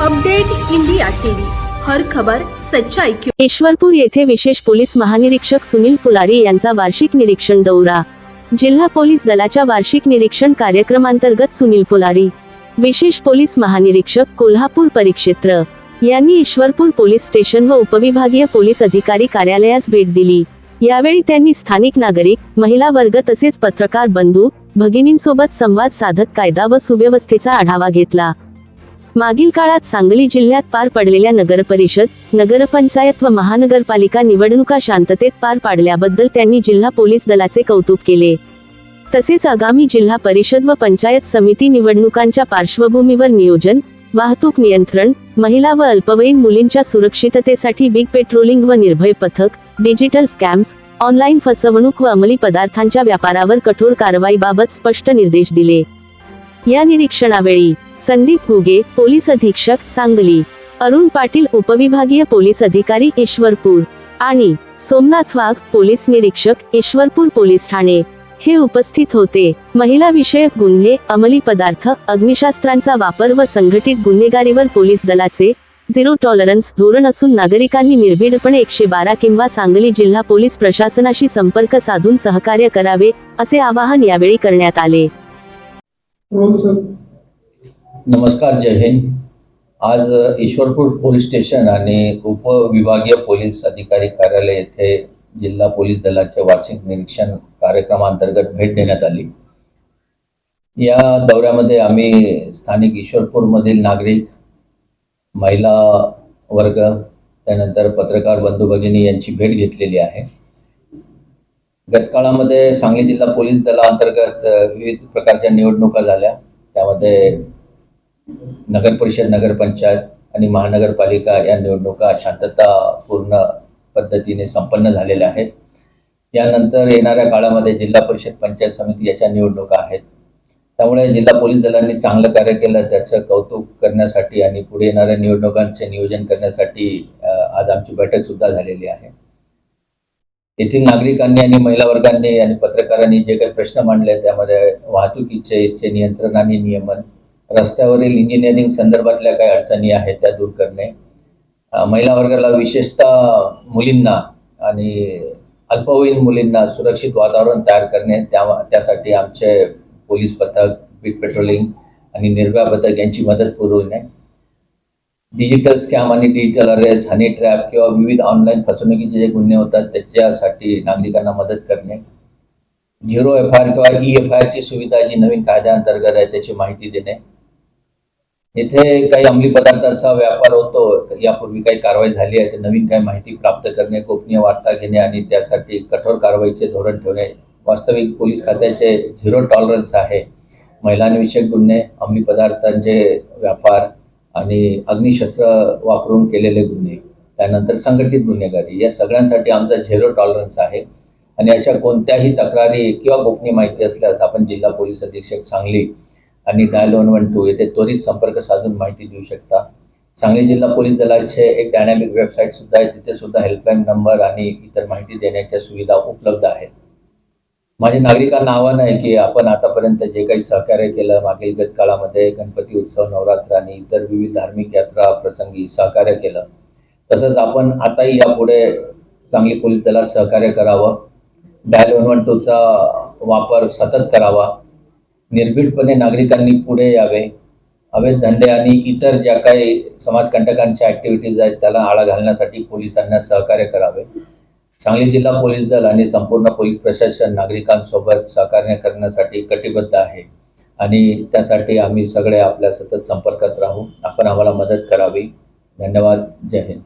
Update India TV. हर खबर सच्चाई की ईश्वरपूर येथे विशेष पोलीस महानिरीक्षक सुनील फुलारी यांचा वार्षिक निरीक्षण दौरा. जिल्हा पोलीस दलाच्या वार्षिक निरीक्षण कार्यक्रमांतर्गत सुनील फुलारी विशेष पोलीस महानिरीक्षक कोल्हापूर परिक्षेत्र यांनी ईश्वरपूर पोलीस स्टेशन व उपविभागीय पोलीस अधिकारी कार्यालयास भेट दिली. यावेळी त्यांनी स्थानिक नागरिक महिला वर्ग तसेच पत्रकार बंधू भगिनींसोबत संवाद साधत कायदा व सुव्यवस्थेचा आढावा घेतला. मागील काळात सांगली जिल्ह्यात पार पडलेल्या नगरपरिषद नगरपंचायत व महानगरपालिका निवडणुका शांततेत पार पाडल्याबद्दल त्यांनी जिल्हा पोलीस दलाचे कौतुक केले. तसेच आगामी जिल्हा परिषद व पंचायत समिती निवडणुकांच्या पार्श्वभूमीवर नियोजन वाहतूक नियंत्रण महिला व अल्पवयीन मुलींच्या सुरक्षिततेसाठी बिग पेट्रोलिंग व निर्भय पथक डिजिटल स्कॅम्स ऑनलाईन फसवणूक व अंमली पदार्थांच्या व्यापारावर कठोर कारवाईबाबत स्पष्ट निर्देश दिले. या निरीक्षणावेळी संदीप घुगे पोलीस अधीक्षक सांगली अरुण पाटील उपविभागीय पोलीस अधिकारी ईश्वरपूर आणि सोमनाथ वाघ पोलीस निरीक्षक ईश्वरपूर पोलीस ठाणे हे उपस्थित होते. महिला विषयक गुन्हे अंमली पदार्थ अग्निशास्त्रांचा वापर व संघटित गुन्हेगारीवर पोलीस दलाचे झिरो टॉलरन्स धोरण असून नागरिकांनी निर्भीडपणे एकशे बारा किंवा सांगली जिल्हा पोलीस प्रशासनाशी संपर्क साधून सहकार्य करावे असे आवाहन यावेळी करण्यात आले. नमस्कार जय हिंद. आज ईश्वरपूर पोलीस स्टेशन आणि उपविभागीय पोलीस अधिकारी कार्यालय येथे जिल्हा पोलीस दलाचे वार्षिक निरीक्षण कार्यक्रमांतर्गत भेट देण्यात आली. या दौऱ्यामध्ये आम्ही स्थानिक ईश्वरपूरमधील नागरिक महिला वर्ग त्यानंतर पत्रकार बंधू भगिनी यांची भेट घेतलेली आहे. गतकाळामध्ये सांगली जिल्हा पोलीस दलाअंतर्गत विविध प्रकारच्या निवडणुका झाल्या. त्यामध्ये नगर परिषद नगरपंचायत आणि महानगरपालिका या निवडणुका शांततापूर्ण पद्धतीने संपन्न झालेल्या आहेत. यानंतर येणाऱ्या काळामध्ये जिल्हा परिषद पंचायत समिती याच्या निवडणुका आहेत. त्यामुळे जिल्हा पोलीस दलांनी चांगलं कार्य केलं त्याचं कौतुक करण्यासाठी आणि पुढे येणाऱ्या निवडणुकांचे नियोजन करण्यासाठी आज आमची बैठक सुद्धा झालेली आहे. येथील नागरिकांनी आणि महिला वर्गांनी आणि पत्रकारांनी जे काही प्रश्न मांडले त्यामध्ये वाहतुकीचे नियंत्रण आणि नियमन रस्त्यावरील इंजिनिअरिंग संदर्भातल्या काही अडचणी आहेत त्या दूर करणे महिला वर्गाला विशेषतः मुलींना आणि अल्पवयीन मुलींना सुरक्षित वातावरण तयार करणे त्या त्यासाठी आमचे पोलीस पथक बीट पेट्रोलिंग आणि निर्भया पथक यांची मदत पुरवणे. डिजिटल स्कॅम आणि डिजिटल अरेस्ट हनी ट्रॅप किंवा विविध ऑनलाईन फसवणुकीचे जे गुन्हे होतात त्याच्यासाठी नागरिकांना मदत करणे. झिरो एफ आय आर किंवा ई एफ आय आरची सुविधा जी नवीन कायद्याअंतर्गत आहे त्याची माहिती देणे. इथे काही अंमली पदार्थांचा व्यापार होतो यापूर्वी काही कारवाई झाली आहे ते नवीन काही माहिती प्राप्त करणे गोपनीय वार्ता घेणे आणि त्यासाठी कठोर कारवाईचे धोरण ठेवणे. वास्तविक पोलीस खात्याचे झिरो टॉलरन्स आहे. महिलांविषयक गुन्हे अंमली पदार्थांचे व्यापार आणि अग्निशस्त्र वापरून केलेले गुन्हे त्यानंतर संघटित गुन्हेगारी या सगळ्यांसाठी आमचा झेरो टॉलरन्स आहे. आणि अशा कोणत्याही तक्रारी किंवा गोपनीय माहिती असल्यास आपण जिल्हा पोलीस अधीक्षक सांगली आणि डायल वन वन टू येथे त्वरित संपर्क साधून माहिती देऊ शकता. सांगली जिल्हा पोलीस दलाचे एक डायनॅमिक वेबसाईट सुद्धा आहे. तिथे सुद्धा हेल्पलाईन नंबर आणि इतर माहिती देण्याच्या सुविधा उपलब्ध आहेत. माझे नागरिकांना आव्हान आहे की आपण आतापर्यंत जे काही सहकार्य केलं मागील गत काळामध्ये गणपती उत्सव नवरात्र आणि इतर विविध धार्मिक यात्रा प्रसंगी सहकार्य केलं. तसंच आपण आताही यापुढे चांगली पोलीस दलात सहकार्य करावं. डायल वन वन टूचा वापर सतत करावा. निर्भीडपणे नागरिकांनी पुढे यावे. अवैध धंदे आणि इतर ज्या काही समाजकंटकांच्या ॲक्टिव्हिटीज आहेत त्याला आळा घालण्यासाठी पोलिसांना सहकार्य करावे. सांगली जिल्हा पोलीस दल आणि संपूर्ण पोलीस प्रशासन नागरिकांसोबत सहकार्य करण्यासाठी कटिबद्ध आहे. आणि त्यासाठी आम्ही सगळे आपल्या सतत संपर्कात राहू. आपण आम्हाला मदत करावी. धन्यवाद. जय हिंद.